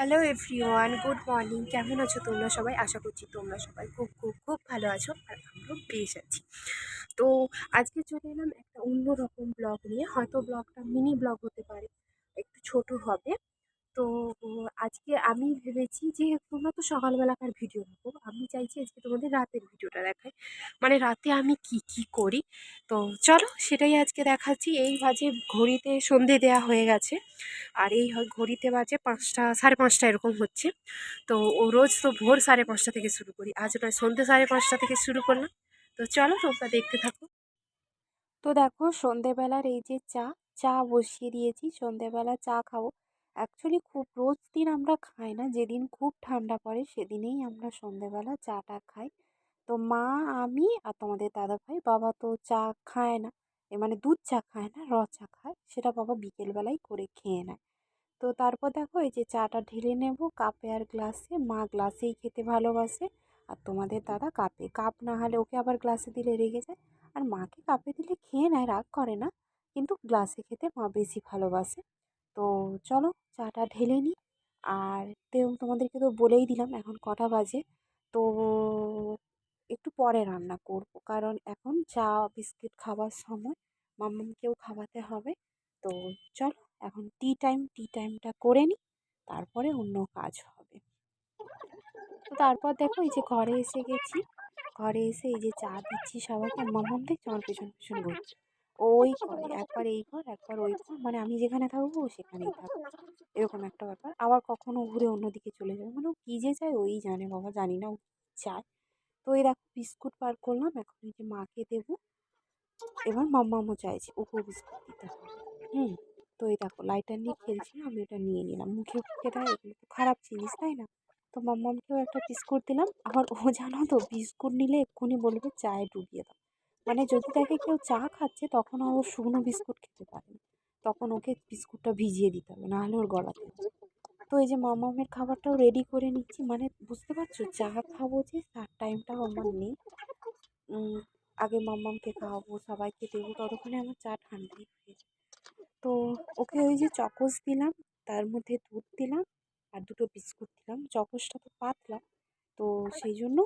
Hello everyone good morning কেমন আছো তোমরা সবাই? আশা করছি তোমরা সবাই খুব খুব খুব ভালো আছো আর আমরাও বেশ আছি। তো আজকে চলে এলাম একটা অন্য রকম ব্লগ নিয়ে। হয়তো ব্লগটা মিনি ব্লগ হতে পারে, একটু ছোট হবে। তো আজকে আমি ভেবেছি যে, তোমরা তো সকালবেলাকার ভিডিও দেখো। আমি চাইছি আজকে তোমাদের রাতের ভিডিওটা দেখাই। মানে রাতে আমি কি কি করি? তো চলো সেটাই আজকে দেখাচ্ছি। এই বাজে ঘড়িতে সন্ধে দেয়া হয়ে গেছে। আর এই ঘড়িতে বাজে পাঁচটা, সাড়ে পাঁচটা এরকম হচ্ছে। তো ও রোজ তো ভোর সাড়ে পাঁচটা থেকে শুরু করি। আজ নয় সন্ধ্যে সাড়ে পাঁচটা থেকে শুরু করলাম। তো চলো তোমরা দেখতে থাকো। তো দেখো সন্ধেবেলার এই যে চা চা বসিয়ে দিয়েছি। সন্ধেবেলা চা খাব। অ্যাকচুয়ালি খুব, রোজ দিন আমরা খাই না, যেদিন খুব ঠান্ডা পড়ে সেদিনেই আমরা সন্ধেবেলা চাটা খাই। তো মা, আমি আর তোমাদের দাদা ভাই বাবা তো চা খায় না, এ মানে দুধ চা খায় না, র চা খায়, সেটা বাবা বিকেলবেলাই করে খেয়ে নেয়। তো তারপর দেখো এই যে চাটা ঢেলে নেব, কাপে আর গ্লাসে, মা গ্লাসেই খেতে ভালোবাসে। আর তোমাদের দাদা কাপে, কাপ না হলে ওকে আবার গ্লাসে দিলে রেগে যায়। আর মাকে কাপে দিলে খেয়ে নেয়, রাগ করে না। কিন্তু গ্লাসে খেতে মা বেশি ভালোবাসে। তো চলো চাটা ঢেলে নিই। আর তোমাদেরকে তো বলেই দিলাম এখন কটা বাজে। তো একটু পরে রান্না করব। কারণ এখন চা, বিস্কিট খাবার সময় মাম্মামকেও খাওয়াতে হবে। তো চলো এখন টি টাইম টি টাইমটা করে নিই। তারপরে অন্য কাজ হবে। তো তারপর দেখো এই যে ঘরে এসে গেছি। ঘরে এসে এই যে চা দিচ্ছি সবাইকে। আর মাম্মাম দেখছ আমার পেছন পেছন ওই করে একবার এই ঘর একবার ওই ঘর মানে আমি যেখানে থাকব ও সেখানেই থাকব এরকম একটা ব্যাপার। আবার কখনো ঘুরে অন্যদিকে চলে যাবে মানে ও কী যে চায় ওই জানে বাবা জানি না ও চায়। তো এই দেখো বিস্কুট পার করলাম এখন এই যে মাকে দেবো। এবার মাম্মামও চাইছে ওকেও বিস্কুট দিতে হবে। হুম তো এই দেখো লাইটার নিয়ে খেলছিল আমি ওটা নিয়ে নিলাম। মুখে মুখে দেয় এগুলো তো খারাপ জিনিস তাই না? তো মাম্মামকেও একটা বিস্কুট দিলাম। আবার ও জানো তো বিস্কুট নিলে এক্ষুনি বলবে চায়ে ডুবিয়ে দাও। মানে যদি দেখে কেউ চা খাচ্ছে, তখন ও শুকনো বিস্কুট খেতে পারে। তখন ওকে বিস্কুটটা ভিজিয়ে দিতে হবে, নাহলে ওর গলাতে। তো এই যে মামামের খাবারটাও রেডি করে নিচ্ছি মানে বুঝতে পারছ? চা খাব যে, তার টাইমটাও আমার নেই। আগে মাম্মামকে খাওয়াবো, সবাইকে দেবো, ততক্ষণে আমার চা ঠান্ডাই হয়ে তো ওকে ওই যে চকোস দিলাম, তার মধ্যে দুধ দিলাম, আর দুটো বিস্কুট দিলাম। চকোসটা তো পাতলা, তো সেই জন্য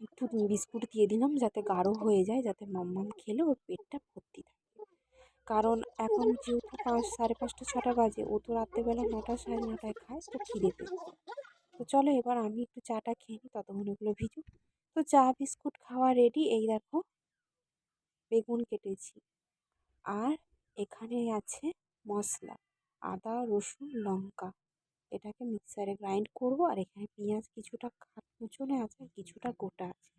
একটু বিস্কুট দিয়ে দিলাম যাতে গাঢ় হয়ে যায়, যাতে মাম্মাম খেলে ওর পেটটা ভর্তি থাকে। কারণ এখন যেহেতু পাঁচ, সাড়ে পাঁচটা, ছটা বাজে, ও তো রাত্রেবেলা নটা, সাড়ে নটায় খায়, তো খিদে পেয়ে। তো চলো এবার আমি একটু চাটা খেয়ে নিই, ততক্ষণ ওগুলো ভিজুক। তো চা, বিস্কুট খাওয়া রেডি এই দেখো, বেগুন কেটেছি। আর এখানে আছে মশলা আদা, রসুন, লঙ্কা। এটাকে মিক্সারে গ্রাইন্ড করব আর এখানে পেঁয়াজ কিছুটা কুচোনো আছে আর কিছুটা গোটা আছে।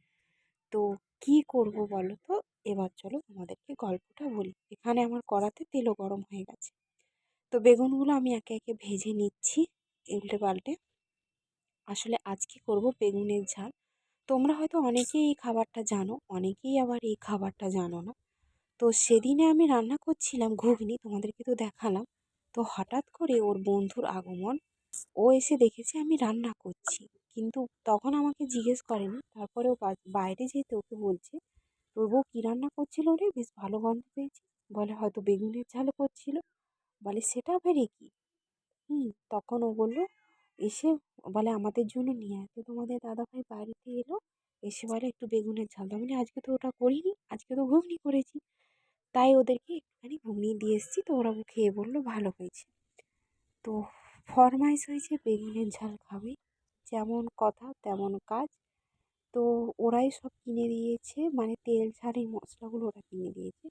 তো কি করব বলো তো? এবার চলো তোমাদেরকে গল্পটা বলি। এখানে আমার কড়াতে তেলও গরম হয়ে গেছে। তো বেগুনগুলো আমি একে একে ভেজে নিচ্ছি উল্টে পাল্টে আসলে আজকে করব? বেগুনের ঝাল। তোমরা হয়তো অনেকেই এই খাবারটা জানো, অনেকেই আবার এই খাবারটা জানো না। তো সেদিনে আমি রান্না করছিলাম ঘুগনি, তোমাদেরকে তো দেখালাম। তো হঠাৎ করে ওর বন্ধুর আগমন ও এসে দেখেছে আমি রান্না করছি। কিন্তু তখন আমাকে জিজ্ঞেস করেনি। তারপরে ও বাইরে যেতে ওকে বলছে, তোর বউ কী রান্না করছিল রে? বেশ ভালো গন্ধ পেয়েছি। বলে, হয়তো বেগুনের ঝাল করছিল। বলে, সেটা ফেরে কি? হুম, তখন ও বলল, এসে বলে, আমাদের জন্য নিয়ে তো তোমাদের দাদাভাই বাড়িতে এলো, এসে বলে, একটু বেগুনের ঝাল মানে আজকে তো ওটা করিনি, আজকে তো ঘুগনি করেছি। তাই ওদেরকে একটুখানি ঘুগনি দিয়ে এসেছি, তো ওরা খেয়ে বলল, ভালো হয়েছে। তো ফরমাইশ হয়েছে বেগুনের ঝাল খাবে, যেমন কথা তেমন কাজ। তো ওরাই সব কিনে দিয়েছে মানে তেল ঝাল এই মশলাগুলো ওরা কিনে দিয়েছে।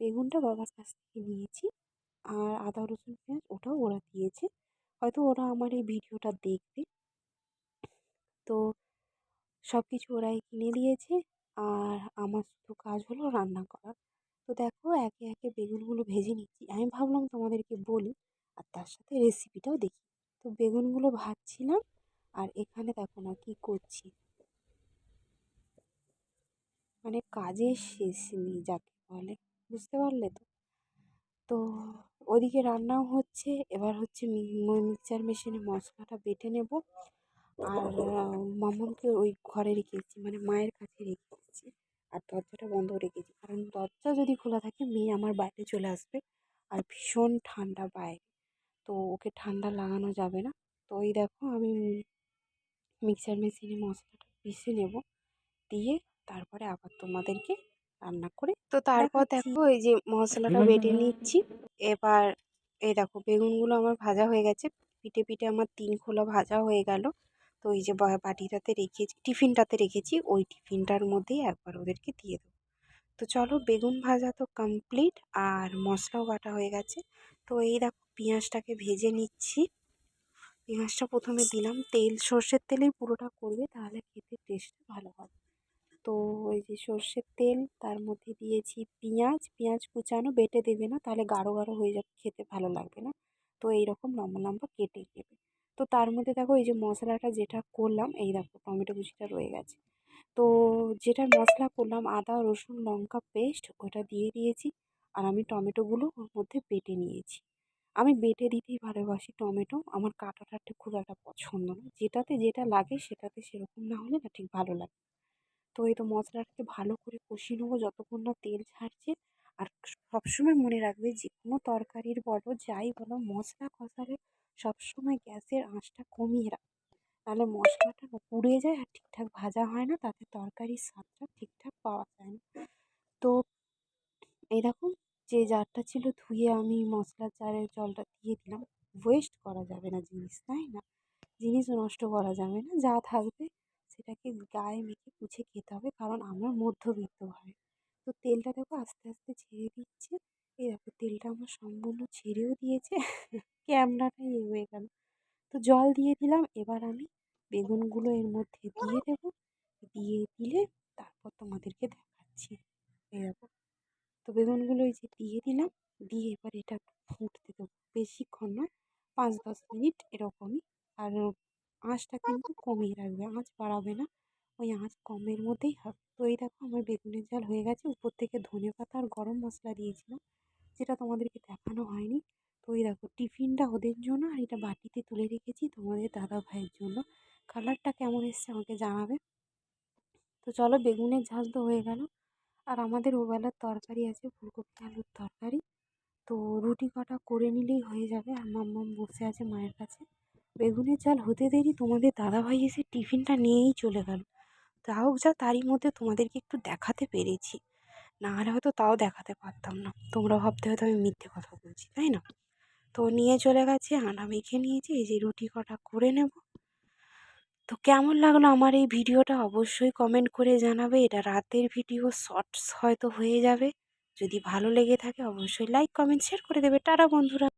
বেগুনটা বাবার কাছ থেকে নিয়েছি, আর আদা, রসুন, পেঁয়াজ ওটাও ওরা দিয়েছে। হয়তো ওরা আমার এই ভিডিওটা দেখবে। তো সব কিছু ওরাই কিনে দিয়েছে, আর আমার শুধু কাজ হলো রান্না করার তো দেখো, একে একে বেগুনগুলো ভেজে নিচ্ছি। আমি ভাবলাম তোমাদেরকে বলি, আর তার সাথে রেসিপিটাও দেখি। তো বেগুনগুলো ভাজছিলাম আর এখানে দেখো না কী করছি। মানে কাজের শেষ নেই যাকে বলে, বুঝতে পারলে তো? তো ওদিকে রান্নাও হচ্ছে, এবার হচ্ছে মিক্সচার মেশিনে মশলাটা বেটে নেব। আর মামনকে ওই ঘরে রেখে এসেছি মানে মায়ের কাছে রেখে এসেছি আর দরজাটা বন্ধ রেখেছি। কারণ দরজা যদি খোলা থাকে, মেয়ে আমার বাইরে চলে আসবে আর ভীষণ ঠান্ডা বাইরে। তো ওকে ঠান্ডা লাগানো যাবে না। তো এই দেখো আমি মিক্সার মেশিনে মশলাটা পিষে নেব দিয়ে তারপরে আবার তোমাদেরকে রান্না করে তো তারপর। দেখো এই যে মশলাটা বেটে নিচ্ছি এবার এই দেখো বেগুনগুলো আমার ভাজা হয়ে গেছে পিঠে পিঠে আমার তিন খোলা ভাজা হয়ে গেল। তো এই যে বাটিটাতে রেখেছি টিফিনটাতে রেখেছি ওই টিফিনটার মধ্যেই একবার ওদেরকে দিয়ে দেবো। তো চলো বেগুন ভাজা তো কমপ্লিট আর মশলাও বাটা হয়ে গেছে। তো এই দেখো পেঁয়াজটাকে ভেজে নিচ্ছি। পেঁয়াজটা প্রথমে দিলাম। তেল, সর্ষের তেলেই পুরোটা করবে, তাহলে খেতে টেস্টটা ভালো হবে। তো ওই যে সর্ষের তেল, তার মধ্যে দিয়েছি পেঁয়াজ। পেঁয়াজ কুচানো, বেটে দেবে না, তাহলে গাঢ় গাঢ় হয়ে যাবে, খেতে ভালো লাগবে না। তো এই রকম লম্বা লম্বা কেটে নেবে। তো তার মধ্যে দেখো, এই যে মশলাটা যেটা করলাম, এই দেখো টমেটো কুচিটা রয়ে গেছে। তো যেটা মশলা করলাম, আদা, রসুন, লঙ্কা, পেস্ট, ওটা দিয়ে দিয়েছি। আর আমি টমেটোগুলো ওর মধ্যে বেটে নিয়েছি। আমি বেটে দিতেই ভালোবাসি টমেটো। আমার কাটাটা খুব একটা পছন্দ না। যেটাতে যেটা লাগে সেটাতে সেরকম না হলে না ঠিক ভালো লাগে। তো এই তো মশলাটাকে ভালো করে কষিয়ে নেব যতক্ষণ না তেল ছাড়ছে। আর সবসময় মনে রাখবে যে কোনো তরকারির বলো, যাই বলো, মশলা কষালে সবসময় গ্যাসের আঁচটা কমিয়ে রাখবে তাহলে মশলাটা পুড়ে যায় আর ঠিকঠাক ভাজা হয় না। তাতে তরকারির স্বাদটা ঠিকঠাক পাওয়া যায় না। তো এরকম যে জারটা ছিল ধুয়ে আমি মশলার জারের জলটা দিয়ে দিলাম। ওয়েস্ট করা যাবে না জিনিস, তাই না? জিনিস নষ্ট করা যাবে না। যা থাকবে সেটাকে গায়ে মেখে মুছে খেতে হবে, কারণ আমরা মধ্যবিত্ত ঘরে তো তেলটা দেখো আস্তে আস্তে ছেড়ে দিচ্ছে। এই দেখো তেলটা আমার সম্পূর্ণ ছেড়েও দিয়েছে। ক্যামেরাটা ইয়ে হয়ে গেল। তো জল দিয়ে দিলাম। এবার আমি বেগুনগুলো এর মধ্যে দিয়ে দেবো। দিয়ে দিলে তারপর তোমাদেরকে দেখাচ্ছি। এই দেখো। তো বেগুনগুলো এই যে দিয়ে দিলাম, দিয়ে এবার এটা ফুটতে দেবো বেশিক্ষণ নয় পাঁচ দশ মিনিট এরকমই। আর আঁচটা কিন্তু কমিয়ে রাখবে, আঁচ বাড়াবে না। ওই আঁচ কমের মধ্যেই হবে তো এই দেখো আমার বেগুনের ঝাল হয়ে গেছে। উপর থেকে ধনে পাতা আর গরম মশলা দিয়েছিলাম, যেটা তোমাদেরকে দেখানো হয়নি। তো এই দেখো টিফিনটা ওদের জন্য আর এটা বাটিতে তুলে রেখেছি তোমাদের দাদা ভাইয়ের জন্য। কালারটা কেমন এসছে আমাকে জানাবে। তো চলো বেগুনের ঝাল তো হয়ে গেল। আর আমাদের ওবেলার তরকারি আছে, ফুলকপি আলুর তরকারি। তো রুটি কটা করে নিলেই হয়ে যাবে। আর মাম্মাম বসে আছে মায়ের কাছে। বেগুনের চাল হতে দেরি, তোমাদের দাদাভাই এসে টিফিনটা নিয়েই চলে গেল। যা হোক যা, তারই মধ্যে তোমাদেরকে একটু দেখাতে পেরেছি। না হলে হয়তো তাও দেখাতে পারতাম না। তোমরা ভাবতে হয়তো আমি মিথ্যে কথা বলছি, তাই না? তো নিয়ে চলে গেছে আটা মেখে নিয়েছি। এই যে রুটি কটা করে নেব। তো কেমন লাগল আমার এই ভিডিওটা অবশ্যই কমেন্ট করে জানাবে। এটা রাতের ভিডিও শর্টস হয়তো হয়ে যাবে। যদি ভালো লেগে থাকে অবশ্যই লাইক কমেন্ট শেয়ার করে দেবে। টাটা বন্ধুরা।